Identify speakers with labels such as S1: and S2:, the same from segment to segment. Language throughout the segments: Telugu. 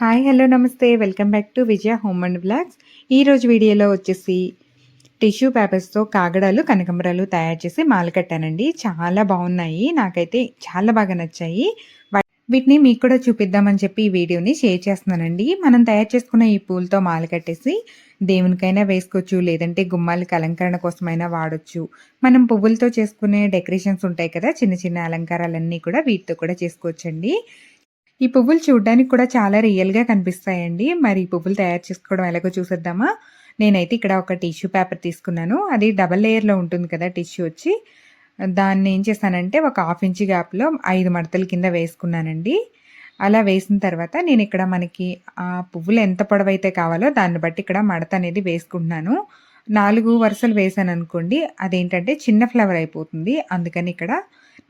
S1: హాయ్ హలో నమస్తే. Welcome back to Vijaya home and blogs ఈరోజు వీడియోలో వచ్చేసి టిష్యూ పేపర్స్తో కాగడాలు కనకంబరాలు తయారు చేసి మాల కట్టానండి. చాలా బాగున్నాయి. నాకైతే చాలా బాగా నచ్చాయి. వీటిని మీకు కూడా చూపిద్దామని చెప్పి ఈ వీడియోని షేర్ చేస్తున్నానండి. మనం తయారు చేసుకున్న ఈ పూలతో మాల కట్టేసి దేవునికైనా వేసుకోవచ్చు లేదంటే గుమ్మాలకి అలంకరణ కోసమైనా వాడొచ్చు. మనం పువ్వులతో చేసుకునే డెకరేషన్స్ ఉంటాయి కదా చిన్న చిన్న అలంకారాలన్నీ కూడా వీటితో కూడా చేసుకోవచ్చండి. ఈ పువ్వులు చూడడానికి కూడా చాలా రియల్గా కనిపిస్తాయండి. మరి ఈ పువ్వులు తయారు చేసుకోవడం ఎలాగో చూసేద్దామా? నేనైతే ఇక్కడ ఒక టిష్యూ పేపర్ తీసుకున్నాను. అది డబల్ లేయర్లో ఉంటుంది కదా టిష్యూ వచ్చి. దాన్ని ఏం చేశానంటే ఒక హాఫ్ ఇంచ్ గ్యాప్లో ఐదు మడతల కింద వేసుకున్నానండి. అలా వేసిన తర్వాత నేను ఇక్కడ మనకి ఆ పువ్వులు ఎంత పొడవైతే కావాలో దాన్ని బట్టి ఇక్కడ మడత అనేది వేసుకుంటున్నాను. నాలుగు వరుసలు వేసాను అనుకోండి అదేంటంటే చిన్న ఫ్లవర్ అయిపోతుంది. అందుకని ఇక్కడ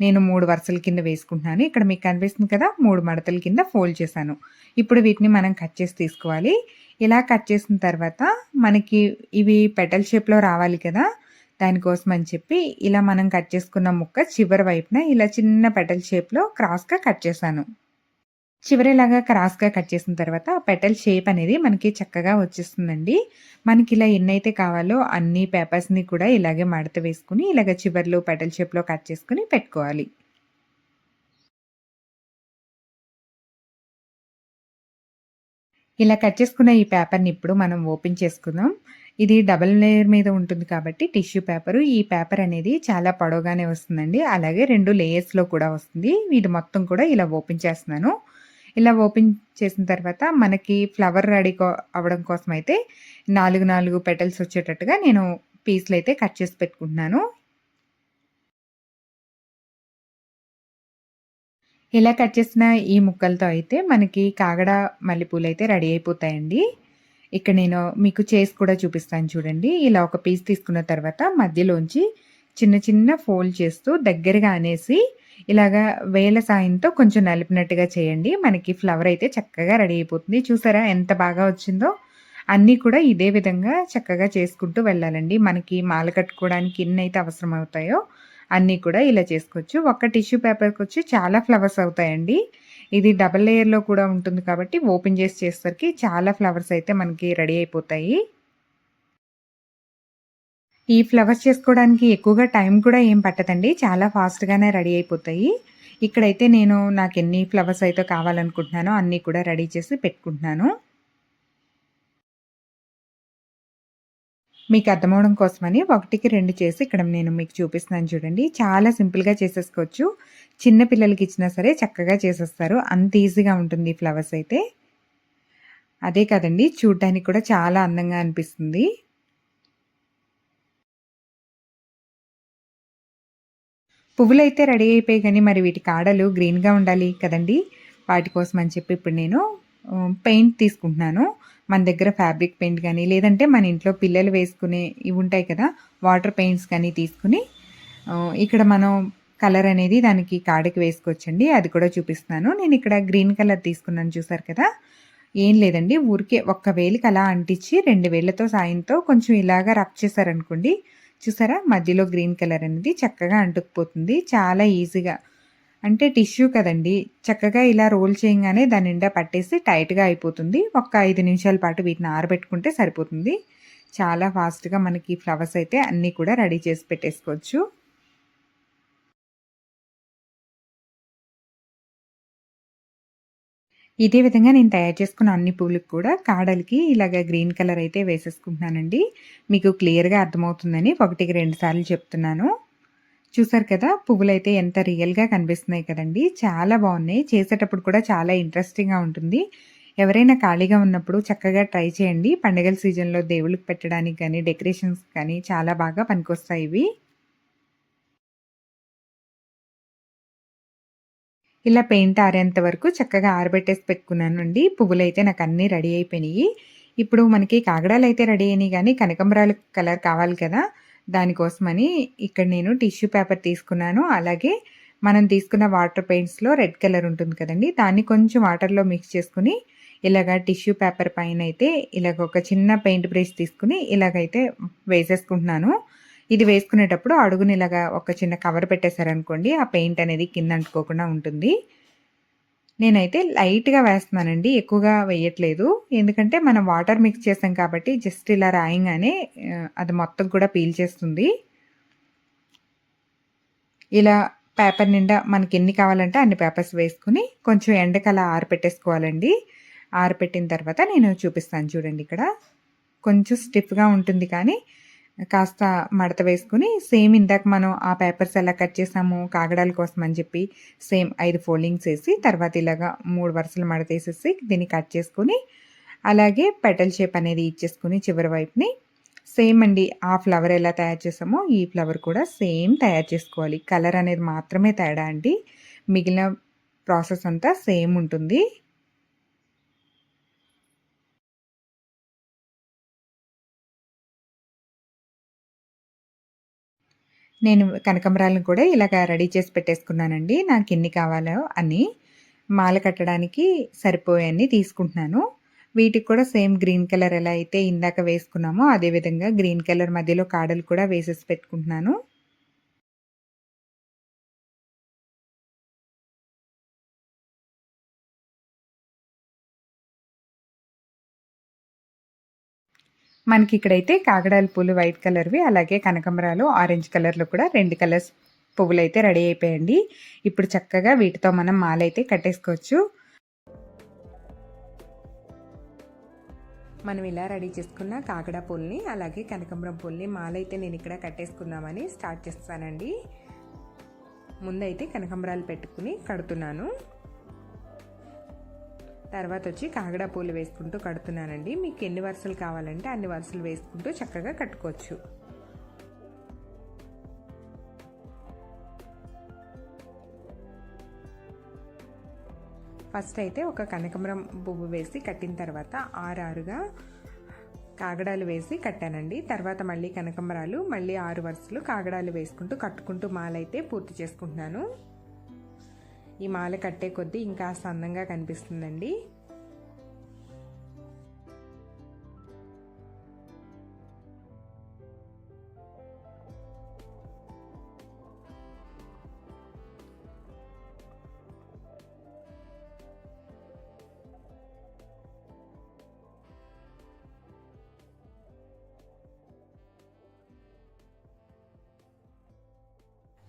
S1: నేను మూడు వరుసల కింద వేసుకుంటున్నాను. ఇక్కడ మీకు కనిపిస్తుంది కదా మూడు మడతల కింద ఫోల్డ్ చేశాను. ఇప్పుడు వీటిని మనం కట్ చేసి తీసుకోవాలి. ఇలా కట్ చేసిన తర్వాత మనకి ఇవి పెటల్ షేప్లో రావాలి కదా దానికోసం అని చెప్పి ఇలా మనం కట్ చేసుకున్న ముక్క చివరి వైపున ఇలా చిన్న పెటల్ షేప్లో క్రాస్గా కట్ చేశాను. చివరిలాగా క్రాస్గా కట్ చేసిన తర్వాత ఆ పెటల్ షేప్ అనేది మనకి చక్కగా వచ్చేస్తుందండి. మనకి ఇలా ఎన్నైతే కావాలో అన్ని పేపర్స్ని కూడా ఇలాగే మడత వేసుకుని ఇలాగ చివరిలో పెటల్ షేప్లో కట్ చేసుకుని పెట్టుకోవాలి. ఇలా కట్ చేసుకున్న ఈ పేపర్ని ఇప్పుడు మనం ఓపెన్ చేసుకుందాం. ఇది డబల్ లేయర్ మీద ఉంటుంది కాబట్టి టిష్యూ పేపర్. ఈ పేపర్ అనేది చాలా పొడవుగానే వస్తుందండి. అలాగే రెండు లేయర్స్లో కూడా వస్తుంది. వీటి మొత్తం కూడా ఇలా ఓపెన్ చేస్తున్నాను. ఇలా ఓపెన్ చేసిన తర్వాత మనకి ఫ్లవర్ రెడీ అవ్వడం కోసం అయితే నాలుగు నాలుగు పెటల్స్ వచ్చేటట్టుగా నేను పీస్లు అయితే కట్ చేసి పెట్టుకుంటున్నాను. ఇలా కట్ చేసిన ఈ ముక్కలతో అయితే మనకి కాగడ మల్లెపూలు అయితే రెడీ అయిపోతాయండి. ఇక్కడ నేను మీకు చేసి కూడా చూపిస్తాను చూడండి. ఇలా ఒక పీస్ తీసుకున్న తర్వాత మధ్యలోంచి చిన్న చిన్న ఫోల్డ్ చేస్తూ దగ్గరగా అనేసి ఇలాగా వేల సాయంతో కొంచెం నలిపినట్టుగా చేయండి. మనకి ఫ్లవర్ అయితే చక్కగా రెడీ అయిపోతుంది. చూసారా ఎంత బాగా వచ్చిందో? అన్నీ కూడా ఇదే విధంగా చక్కగా చేసుకుంటూ వెళ్ళాలండి. మనకి మాల కట్టుకోవడానికి ఎన్ని అయితే అవసరం అవుతాయో అన్నీ కూడా ఇలా చేసుకోవచ్చు. ఒక్క టిష్యూ పేపర్కి వచ్చి చాలా ఫ్లవర్స్ అవుతాయండి. ఇది డబల్ లేయర్లో కూడా ఉంటుంది కాబట్టి ఓపెన్ చేసి చేసేసరికి చాలా ఫ్లవర్స్ అయితే మనకి రెడీ అయిపోతాయి. ఈ ఫ్లవర్స్ చేసుకోవడానికి ఎక్కువగా టైం కూడా ఏం పట్టదండి. చాలా ఫాస్ట్గానే రెడీ అయిపోతాయి. ఇక్కడైతే నేను నాకు ఎన్ని ఫ్లవర్స్ అయితే కావాలనుకుంటున్నానో అన్నీ కూడా రెడీ చేసి పెట్టుకుంటున్నాను. మీకు అర్థమవడం కోసమని ఒకటికి రెండు చేసి ఇక్కడ నేను మీకు చూపిస్తున్నాను చూడండి. చాలా సింపుల్గా చేసేసుకోవచ్చు. చిన్న పిల్లలకి ఇచ్చినా సరే చక్కగా చేసేస్తారు. అంత ఈజీగా ఉంటుంది ఫ్లవర్స్ అయితే. అదే కదండి చూడడానికి కూడా చాలా అందంగా అనిపిస్తుంది. పువ్వులు అయితే రెడీ అయిపోయి కానీ మరి వీటి కాడలు గ్రీన్గా ఉండాలి కదండి. వాటి కోసం అని చెప్పి ఇప్పుడు నేను పెయింట్ తీసుకుంటున్నాను. మన దగ్గర ఫ్యాబ్రిక్ పెయింట్ కానీ లేదంటే మన ఇంట్లో పిల్లలు వేసుకునే ఇవి ఉంటాయి కదా వాటర్ పెయింట్స్ కానీ తీసుకుని ఇక్కడ మనం కలర్ అనేది దానికి కాడకి వేసుకోవచ్చండి. అది కూడా చూపిస్తున్నాను. నేను ఇక్కడ గ్రీన్ కలర్ తీసుకున్నాను చూసారు కదా. ఏం లేదండి ఊరికే ఒక్క వేలికి అలా అంటించి రెండు వేళ్ళతో సాయంతో కొంచెం ఇలాగా రబ్ చేశారనుకోండి చూసారా? మధ్యలో గ్రీన్ కలర్ అనేది చక్కగా అంటుకుపోతుంది. చాలా ఈజీగా. అంటే టిష్యూ కదండి. చక్కగా ఇలా రోల్ చేయగానే దాని నిండా పట్టేసి టైట్గా అయిపోతుంది. ఒక ఐదు నిమిషాల పాటు వీటిని ఆరబెట్టుకుంటే సరిపోతుంది. చాలా ఫాస్ట్గా మనకి ఫ్లవర్స్ అయితే అన్నీ కూడా రెడీ చేసి పెట్టేసుకోవచ్చు. ఇదే విధంగా నేను తయారు చేసుకున్న అన్ని పూలకు కూడా కాడలకి ఇలాగ గ్రీన్ కలర్ అయితే వేసేసుకుంటున్నానండి. మీకు క్లియర్గా అర్థమవుతుందని ఒకటికి రెండు సార్లు చెప్తున్నాను. చూసారు కదా పువ్వులు అయితే ఎంత రియల్గా కనిపిస్తున్నాయి కదండి. చాలా బాగున్నాయి. చేసేటప్పుడు కూడా చాలా ఇంట్రెస్టింగ్గా ఉంటుంది. ఎవరైనా ఖాళీగా ఉన్నప్పుడు చక్కగా ట్రై చేయండి. పండుగల సీజన్లో దేవుళ్ళకి పెట్టడానికి కానీ డెకరేషన్స్ కానీ చాలా బాగా పనికొస్తాయి ఇవి. ఇలా పెయింట్ ఆరేంత వరకు చక్కగా ఆరబెట్టేసి పెట్టుకున్నానండి పువ్వులు అయితే నాకు అన్నీ రెడీ అయిపోయినాయి. ఇప్పుడు మనకి కాగడాలు అయితే రెడీ అయినాయి కానీ కనకంబరాలు కలర్ కావాలి కదా. దానికోసమని ఇక్కడ నేను టిష్యూ పేపర్ తీసుకున్నాను. అలాగే మనం తీసుకున్న వాటర్ పెయింట్స్లో రెడ్ కలర్ ఉంటుంది కదండి. దాన్ని కొంచెం వాటర్లో మిక్స్ చేసుకుని ఇలాగ టిష్యూ పేపర్ పైన అయితే ఇలాగ ఒక చిన్న పెయింట్ బ్రష్ తీసుకుని ఇలాగైతే వేసేసుకుంటున్నాను. ఇది వేసుకునేటప్పుడు అడుగుని ఇలాగా ఒక చిన్న కవర్ పెట్టేశారనుకోండి ఆ పెయింట్ అనేది కింద అంటుకోకుండా ఉంటుంది నేనైతే లైట్‌గా వేస్తున్నానండి. ఎక్కువగా వేయట్లేదు. ఎందుకంటే మనం వాటర్ మిక్స్ చేసాం కాబట్టి జస్ట్ ఇలా రాయంగానే అది మొత్తం కూడా పీల్చేస్తుంది. ఇలా పేపర్ నిండా మనకి ఎన్ని కావాలంటే అన్ని పేపర్స్ వేసుకుని కొంచెం ఎండకలా ఆరపెట్టేసుకోవాలండి. ఆరపెట్టిన తర్వాత నేను చూపిస్తాను చూడండి ఇక్కడ. కొంచెం స్టిఫ్‌గా ఉంటుంది కానీ కాస్త మడత వేసుకుని సేమ్ ఇందాక మనం ఆ పేపర్స్ ఎలా కట్ చేసాము కాగడాల కోసం అని చెప్పి సేమ్ ఐదు ఫోల్డింగ్స్ వేసి తర్వాత ఇలాగా మూడు వరుసలు మడత వేసేసి దీన్ని కట్ చేసుకొని అలాగే పెటల్ షేప్ అనేది ఇచ్చేసుకొని చివరి వైపుని సేమ్ అండి ఆ ఫ్లవర్ ఎలా తయారు చేసామో ఈ ఫ్లవర్ కూడా సేమ్ తయారు చేసుకోవాలి. కలర్ అనేది మాత్రమే తేడా అండి. మిగిలిన ప్రాసెస్ అంతా సేమ్ ఉంటుంది. నేను కనకంబరాలను కూడా ఇలాగ రెడీ చేసి పెట్టేసుకున్నానండి. నాకు ఎన్ని కావాలో అని మాల కట్టడానికి సరిపోయాన్ని తీసుకుంటున్నాను. వీటికి కూడా సేమ్ గ్రీన్ కలర్ ఎలా అయితే ఇందాక వేసుకున్నామో అదే విధంగా గ్రీన్ కలర్ మధ్యలో కాడలు కూడా వేసేసి పెట్టుకుంటున్నాను. మనకి ఇక్కడైతే కాగడాల పూలు వైట్ కలర్‌వి, అలాగే కనకమరాలు ఆరెంజ్ కలర్‌లో కూడా రెండు కలర్స్ పువ్వులు అయితే రెడీ అయిపోయాయండి. ఇప్పుడు చక్కగా వీటితో మనం మాలైతే కట్టేసుకోవచ్చు. మనం ఇలా రెడీ చేసుకున్న కాగడ పూల్ని అలాగే కనకంబరం పూలని మాలైతే ఇక్కడ కట్టేసుకుందామని స్టార్ట్ చేస్తానండి. ముందైతే కనకంబరాలు పెట్టుకుని కడుతున్నాను. తర్వాత వచ్చి కాగడా పూలు వేసుకుంటూ కడుతున్నానండి. మీకు ఎన్ని వరుసలు కావాలంటే అన్ని వరుసలు వేసుకుంటూ చక్కగా కట్టుకోవచ్చు. ఫస్ట్ అయితే ఒక కనకమరం పువ్వు వేసి కట్టిన తర్వాత ఆరారుగా కాగడాలు వేసి కట్టానండి. తర్వాత మళ్ళీ కనకమరాలు మళ్ళీ ఆరు వరుసలు కాగడాలు వేసుకుంటూ కట్టుకుంటూ మాలైతే పూర్తి చేసుకుంటున్నాను. ఈ మాల కట్టే కొద్దీ ఇంకాస్త అందంగా కనిపిస్తుందండి.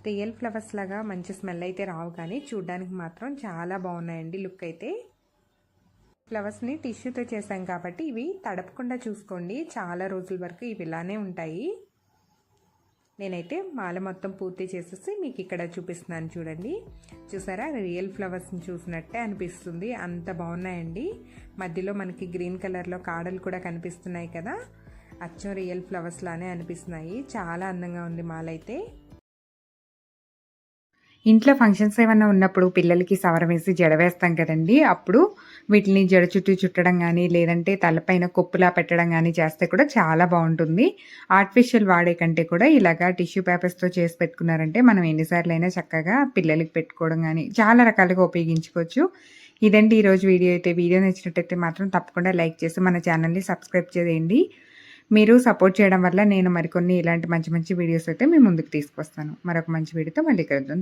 S1: రియల్ ఫ్లవర్స్ లాగా మంచి స్మెల్ అయితే రావు కానీ చూడ్డానికి మాత్రం చాలా బాగున్నాయండి లుక్ అయితే. ఫ్లవర్స్ని టిష్యూతో చేసాం కాబట్టి ఇవి తడపకుండా చూసుకోండి. చాలా రోజుల వరకు ఇవి ఇలానే ఉంటాయి. నేనైతే మాల మొత్తం పూర్తి చేసేసి మీకు ఇక్కడ చూపిస్తున్నాను చూడండి. చూసారా? రియల్ ఫ్లవర్స్ని చూసినట్టే అనిపిస్తుంది. అంత బాగున్నాయండి. మధ్యలో మనకి గ్రీన్ కలర్లో కాడలు కూడా కనిపిస్తున్నాయి కదా. అచ్చం రియల్ ఫ్లవర్స్ లానే అనిపిస్తున్నాయి. చాలా అందంగా ఉంది మాలైతే. అయితే ఇంట్లో ఫంక్షన్స్ ఏమైనా ఉన్నప్పుడు పిల్లలకి సవరం వేసి జడ వేస్తాం కదండీ! అప్పుడు వీటిని జడ చుట్టూ చుట్టడం కానీ లేదంటే తలపైన కొప్పులా పెట్టడం కానీ చేస్తే కూడా చాలా బాగుంటుంది ఆర్టిఫిషియల్ వాడే కంటే కూడా ఇలాగా టిష్యూ పేపర్స్‌తో చేసి పెట్టుకున్నారంటే మనం ఎన్నిసార్లు అయినా చక్కగా పిల్లలకి పెట్టుకోవడం కానీ చాలా రకాలుగా ఉపయోగించుకోవచ్చు. ఇదండి ఈరోజు వీడియో అయితే. వీడియో నచ్చినట్టయితే మాత్రం తప్పకుండా లైక్ చేసి మన ఛానల్‌ని సబ్స్క్రైబ్ చేయండి. మీరు సపోర్ట్ చేయడం వల్ల నేను మరికొన్ని ఇలాంటి మంచి మంచి వీడియోస్ అయితే మీ ముందుకు తీసుకొస్తాను. మరొక మంచి వీడియోతో మళ్ళీ కలుద్దాం.